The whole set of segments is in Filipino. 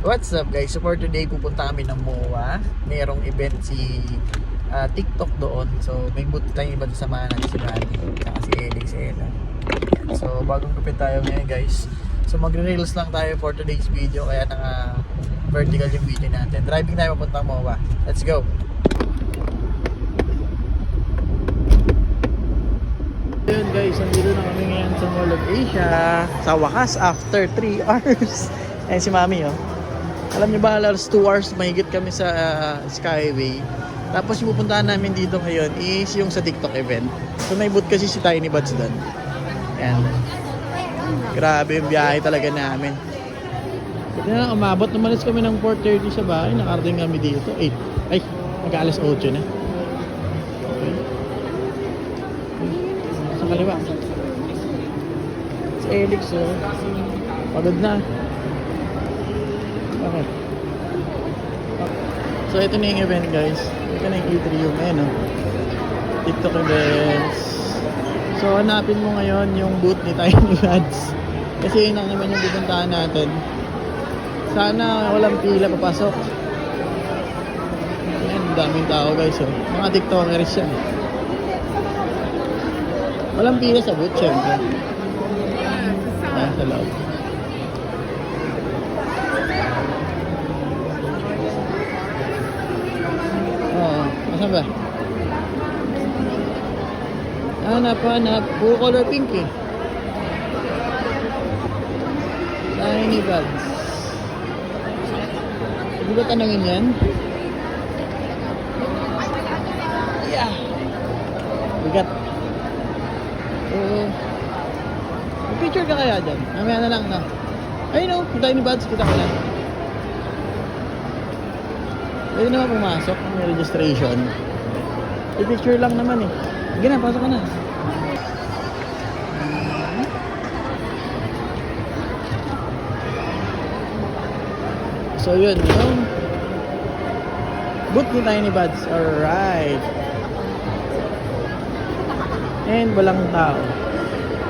What's up guys? So for today pupunta kami ng MOA. Merong event si ah, TikTok doon. So may boot tayong iba sa samahan natin si Manny. Saka si Elix Ella. So bagong gupit tayo ngayon guys. So magre-reels lang tayo for today's video. Kaya naka vertical yung video natin. Driving tayo papunta MOA. Let's go! Ayun guys, nandito na kami ngayon sa Mall of Asia. Sa wakas, after 3 hours. Ayan si Mami oh. Alam niyo ba, alas 2 hours mahigit kami sa uh, Skyway. Tapos yung pupuntahan namin dito ngayon is yung sa TikTok event. So may kasi si Tiny Buds doon. Ayan. Grabe yung biyahe talaga namin. Buti na umabot. Umalis kami ng 4.30 sa bahay. Nakarating kami dito. 8. Ay, mag-alas 8 na. Sa kaliwa. Si Elix, oh. Pagod na. Okay. So, ito na yung event, guys. Ito na yung Atrium. Ayan, oh. TikTok events. So, hanapin mo ngayon yung booth ni Tiny Lads. Kasi yun lang naman yung pupuntahan natin. Sana walang pila papasok. Ayan, daming tao, guys, oh. Mga TikTokers yan. Walang pila sa booth, syempre. Ayan, sa loob. Oo. Asan ba? Hanap, hanap. Puro color pink eh. Tiny bags. Hindi ba tanongin yan? Yeah. Bigat. Oo. May picture ka kaya dyan? Mamaya na lang na. Ayun o, yung tiny bags. Kita ko lang. Pwede naman pumasok. May registration. May picture lang naman eh. Sige na, pasok ka na. So yun, yung boot ni Tiny Buds. Alright. And walang tao.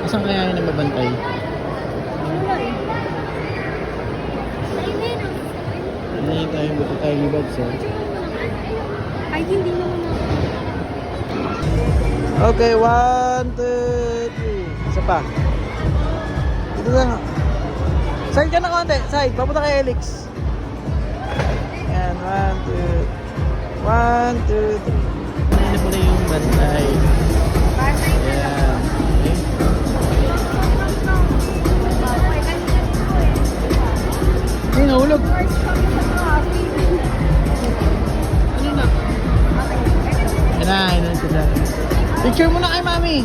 Asan kaya yung nababantay? Ano yung tayo boot ni Tiny Buds eh. Ay, hindi mo na. Okay, one, two, three. Isa pa. Dito na. Side ka na konti. Side. Papunta kay Elix. Yan. One, two. One, two, three. Ayan na pala yung bantay. Ayan. Okay. Ay, nahulog. Ano na? Yan na, yan na sila. Picture muna kay mami.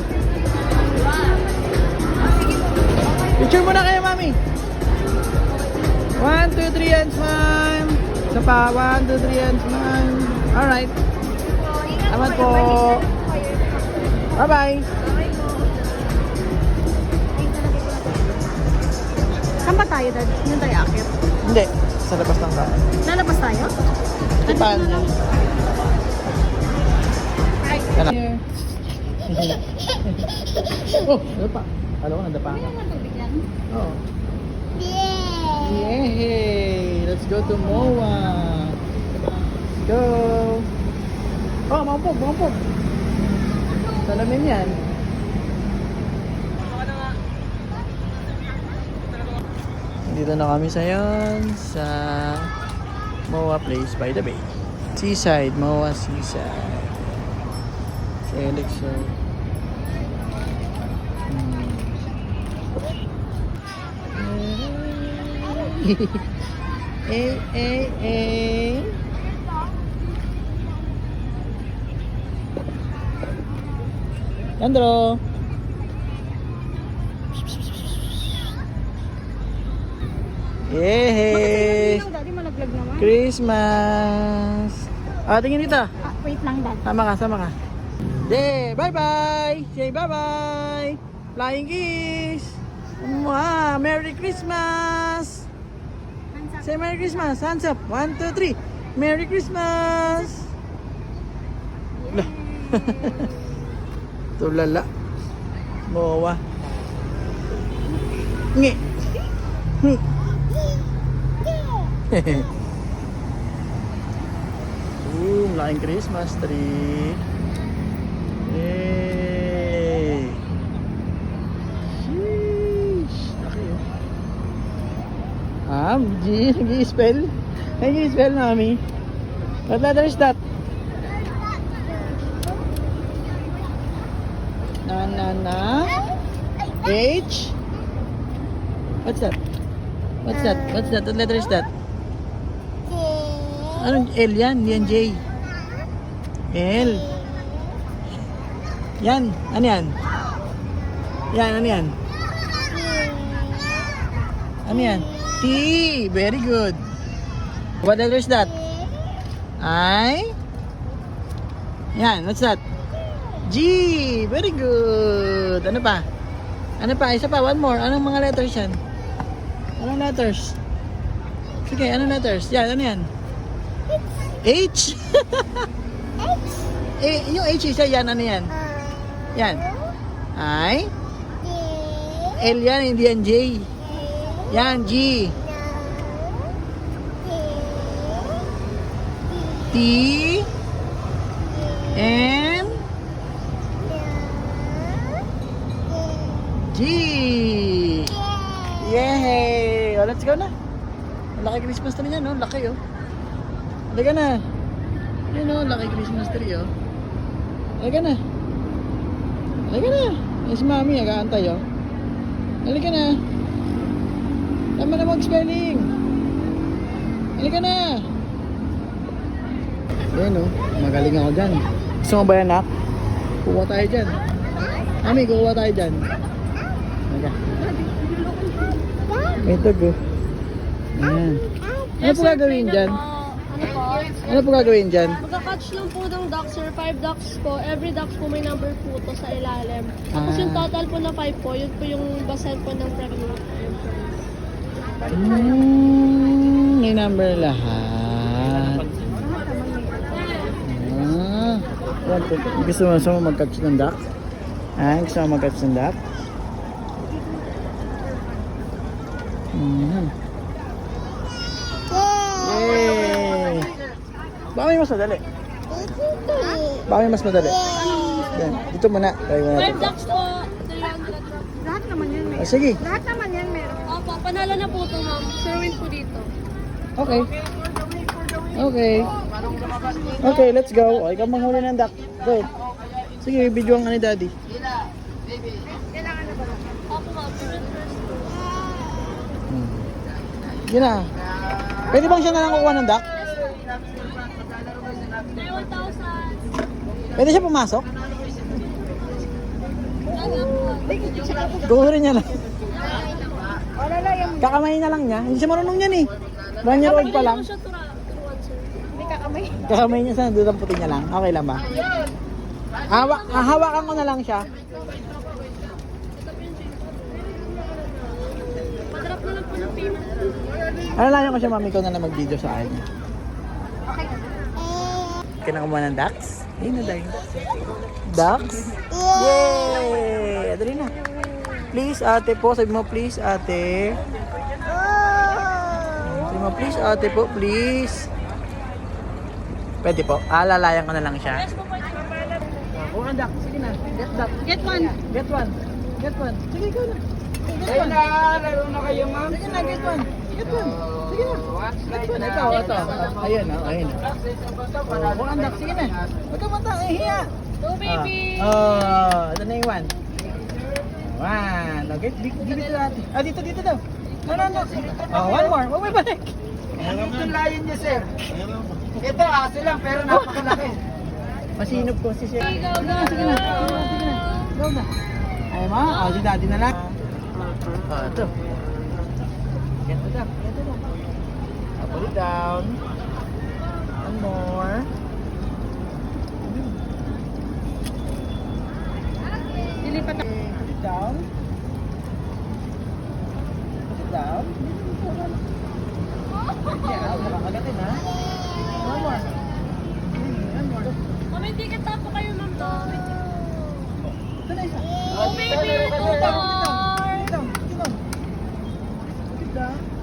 Picture muna kayo, mami. One, two, three, and smile. Isa pa. One, two, three, and smile. Alright. Salamat po. Bye-bye. Saan ba tayo, Dad? Yung tayo akit. Hindi. Sa labas lang tayo. Lalabas tayo? Tipan niya. Ay, na. oh, ano pa? Alam ko, nandapa ka. Ano? Oo. Yay! Let's go to MOA. Let's go. Oh, mampog, mampog. Salamin yan. Dito na kami sa yon sa MOA Place by the Bay. Seaside, MOA Seaside. Felix, so... eh, eh, eh. Sandro. Yehey! Yung daddy malaglag naman. Christmas! Ah, tingin dito. Ah, wait lang, Dad. Sama ka, sama ka. De, bye-bye! Say bye-bye! Flying kiss! Mwah! Merry Christmas! Say Merry Christmas! Hands up! One, two, three! Merry Christmas! Tulala. Mowa. Ngi. Ngi. Ooh, laking Christmas tree. Yay! Sheesh! Laki oh. Ah, G, nag-i-spell. Nag-i-spell, mami. What letter is that? Na na na. H. What's that? What's that? What's that? What letter is that? Anong L yan? Yan J. L. Yan. Ano yan? Yan, ano yan? Ano yan? T. Very good. What letter is that? I. Yan, what's that? G. Very good. Ano pa? Ano pa? Isa pa, one more. Anong mga letters yan? Anong letters? Sige, anong letters? Yan, ano yan? H? eh, yung H isa yan, ano yan? Yan. I. L yan, hindi yan J. Yan, G. T. M. G. Yay! Oh, let's go na. Ang Laki Christmas tree niya, no? Laki, oh. Halika na. Yun, oh. Laki Christmas tree, oh. Halika na. Halika na. Yes, mami, nag-aantay, oh. Halika na. Tama na mag-spelling. Halika na. Yan, oh. Magaling ako dyan. Gusto mo ba yan, nak? Kuha tayo dyan. Mami, kuha tayo dyan. Halika. May tag, oh. Ayan. Ano po gagawin dyan? Ano po? Po gagawin dyan? Magka-catch lang po ng ducks, sir. Five ducks po. Every ducks po may number po to sa ilalim. Tapos Ah. yung total po na five po, yun po yung basan po ng premium. Mm, may number lahat. Ah. Gusto mo, gusto mo mag-catch ng duck? Ah, gusto mo mag-catch ng duck? Mhm. Baka may mas madali. Baka may mas madali. Yan, dito muna. Try muna Five natin. ducks po, 300 Lahat naman yan Ah, sige. Lahat naman yan meron. Opo, panalo na po to ma'am. Sir win po dito. Okay. Okay. Okay, let's go. O, ikaw manghuli ng duck. Go. Sige, video ang ni daddy. Opo ma'am, sir first. Hmm. Yun na. Pwede bang siya na lang kukuha ng duck? Sir, 1,000. Pwede siya pumasok? Ano? Guhurin niya lang. Kakamay na lang niya. Hindi siya marunong yan eh. One year old pa lang. Kakamay. Niya sa dudaputin niya lang. Okay lang ba? Hawa, hawakan ko na lang siya. Na lang ko siya, mami, ikaw na lang mag-video sa akin. Kailangan mo ng ducks? Ayun na dahil. Ducks? Yay! Adali na. Please, ate po. Sabi mo, please, ate. Sabi mo, please, ate po, please. Pwede po. Alalayan ko na lang siya. Kuha ang duck. Sige na. Get duck. Get one. Get one. Get one. Sige, ikaw na. Get one. laro na kayo, ma'am. Sige na, get one. Get one. One. Ikaw, ito. Ayun, oh, ayun. Oh, ang duck. Sige na. Huwag ka mata. Eh. Go baby. Ah. Oh, ito na yung one. One. Okay, give give it to ate. Ah, dito, dito daw. No, no, no. Oh, one more. Huwag may balik. Ito yung layon niya, sir. Ito, aso lang, pero napakalaki. Masinop ko si Sir. Go, go, go. Sige na. Sige na. Go na. Ay mo, oh, si daddy na lang. Oh, ito. Get it up. Get it up. Oh, put it down. One more. Dilipat Okay, Put it down. Put it down. Yeah, makakagatin ha. One more. One more. Ma'am, hindi ka tapo kayo, ma'am. to. Ito na isa. Oh, baby, two more. Put it down. Put it down. Put it down.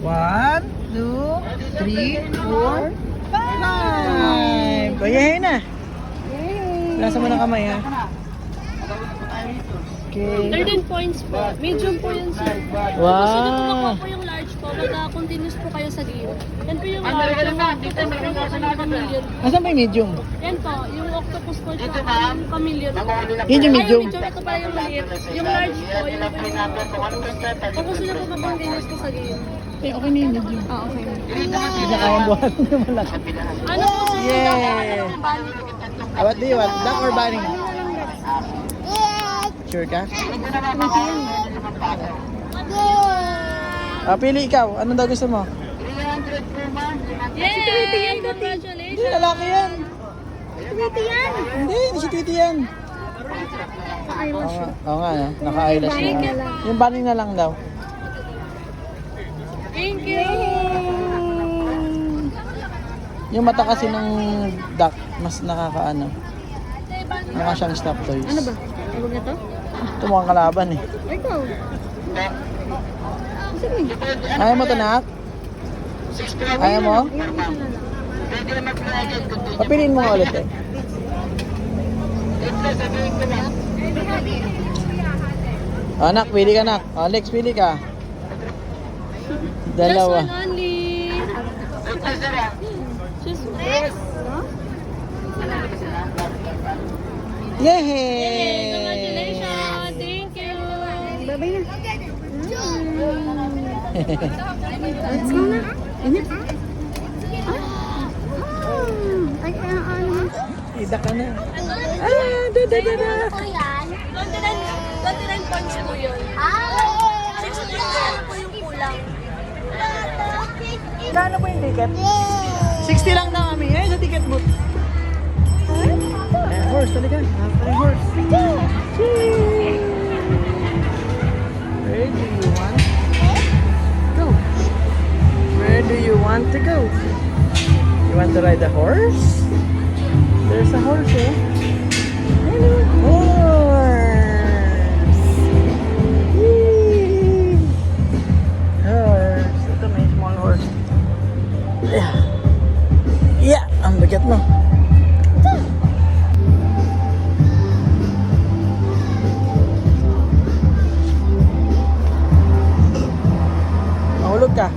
One, two, three, four, five. Bayahin na. Nasa mo ng kamay ha. Okay. 13 points po. Medium po yun, sir. Wow. Kasi nakuha po yung large po. Pagka continuous po kayo sa game. Yan po yung large. Dito po yung chameleon. Asan ba yung medium? Yan po. Yung octopus po siya. Yung chameleon po. Yun yung Ay, medium. Ito pa yung maliit. Yung large po. Yung po yung octopus. Kung gusto niyo po mag-continuous po sa game. Eh, okay na yung medium. Ah, okay. Hindi na kayang buhat. Ano po sir? Yeah. Ah, What do you want? Duck or bunny? Sure ka? Ah, pili ikaw. Ano daw gusto mo? Yay! Hindi, Congratulations! lalaki yan. Hindi, hindi si Tweety yan. Oo nga, oo nga, no? naka-eyelash na. You. Yung bunny na lang daw. Thank you! Yung mata kasi ng duck, mas nakakaano. Mukha siyang stop toys. Ano ba? Huwag na to? Ito mukhang kalaban eh. Ikaw. Ayaw mo to, Nak? Ayaw mo? Papiliin mo ulit eh. Oh, Nak, pili ka, Nak. Alex, pili ka. Dalawa. Just one only. Just one. Yay! Yay! Congratulations! Thank you! Babay na. Let's go na. Init. Ah. Ay, ay, ano. Ida ka na. Ah, da, da, da, da. 29 points po yun. Ah! 6 points na po yung kulang. Kano po yung ticket? 60 lang daw kami. Eh, sa ticket booth. Eh, horse, talaga. Parang horse. Chee! Where you want go? Where do you want to go? You want to ride the horse? There's a horse, eh? Hello, bigat mo. Mahulog ka.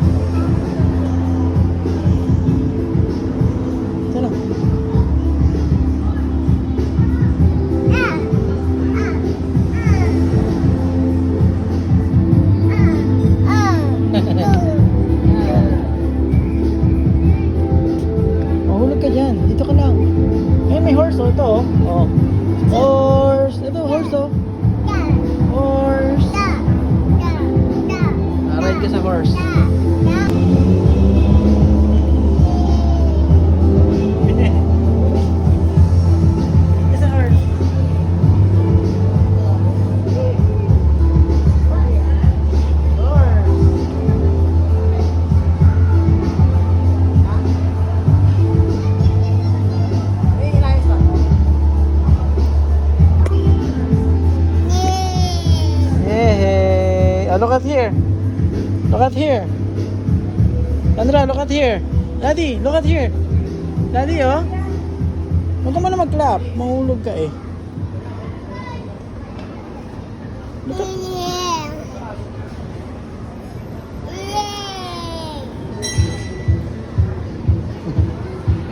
Here. Daddy, look at here. Daddy, oh. Huwag ka muna mag-clap. Mahulog ka eh. Look at...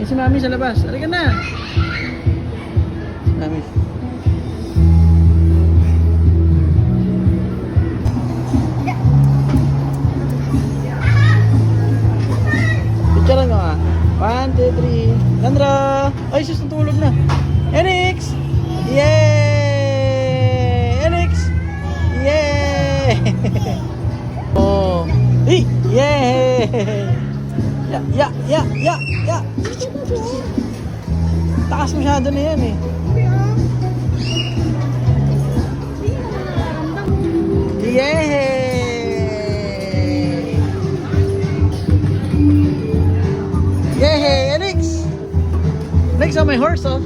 Eh, si Mami sa labas. Halika na. Si Mami. 1, 2, 3. Sandra! Ay, sus, natulog na. NX! Yay! NX! Yay! oh. Hey! Yay! Ya, ya, ya, ya, ya. Taas masyado na yan eh. Yay! I saw my horse, oh.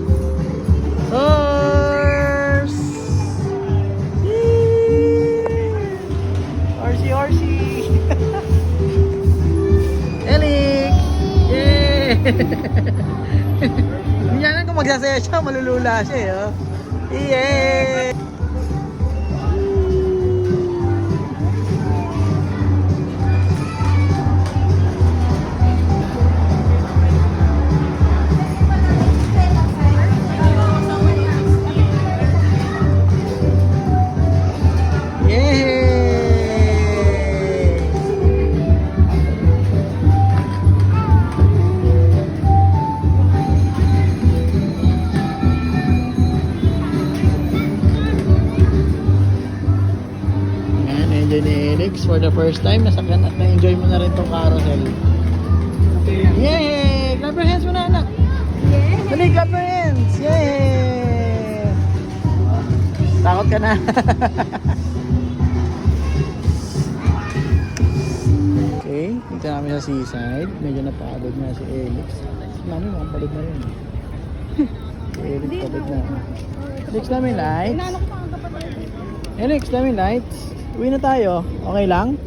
Horse! Horsey, horsey! Elik! Yay! Hindi ko magsasaya siya, malulula siya, eh, oh. Yay! Elix for the first time. Nasakyan at na-enjoy mo na rin tong carousel. Yay! Clap your hands muna, anak. Yes. Dali, clap your hands! Yay! Takot ka na. okay, dito namin sa seaside. Medyo napagod na si Elix. Mami, mukhang pagod na rin. si Elix pagod na. Elix namin lights. Elix namin lights. Uwi na tayo. Okay lang?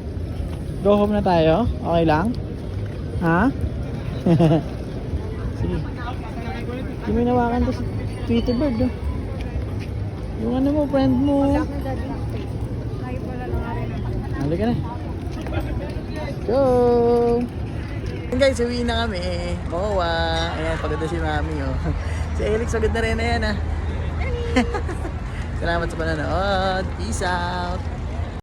Go home na tayo? Okay lang? Ha? Sige. Hindi mo inawakan to si Tweety Bird, no? Yung ano mo, friend mo. Halika na. Go! Ayan guys, uwi na kami. Bawa. Ayan, pagod na si Mami, oh. Si Elix, pagod na rin. Ayan, ah. Salamat sa panonood. Peace out.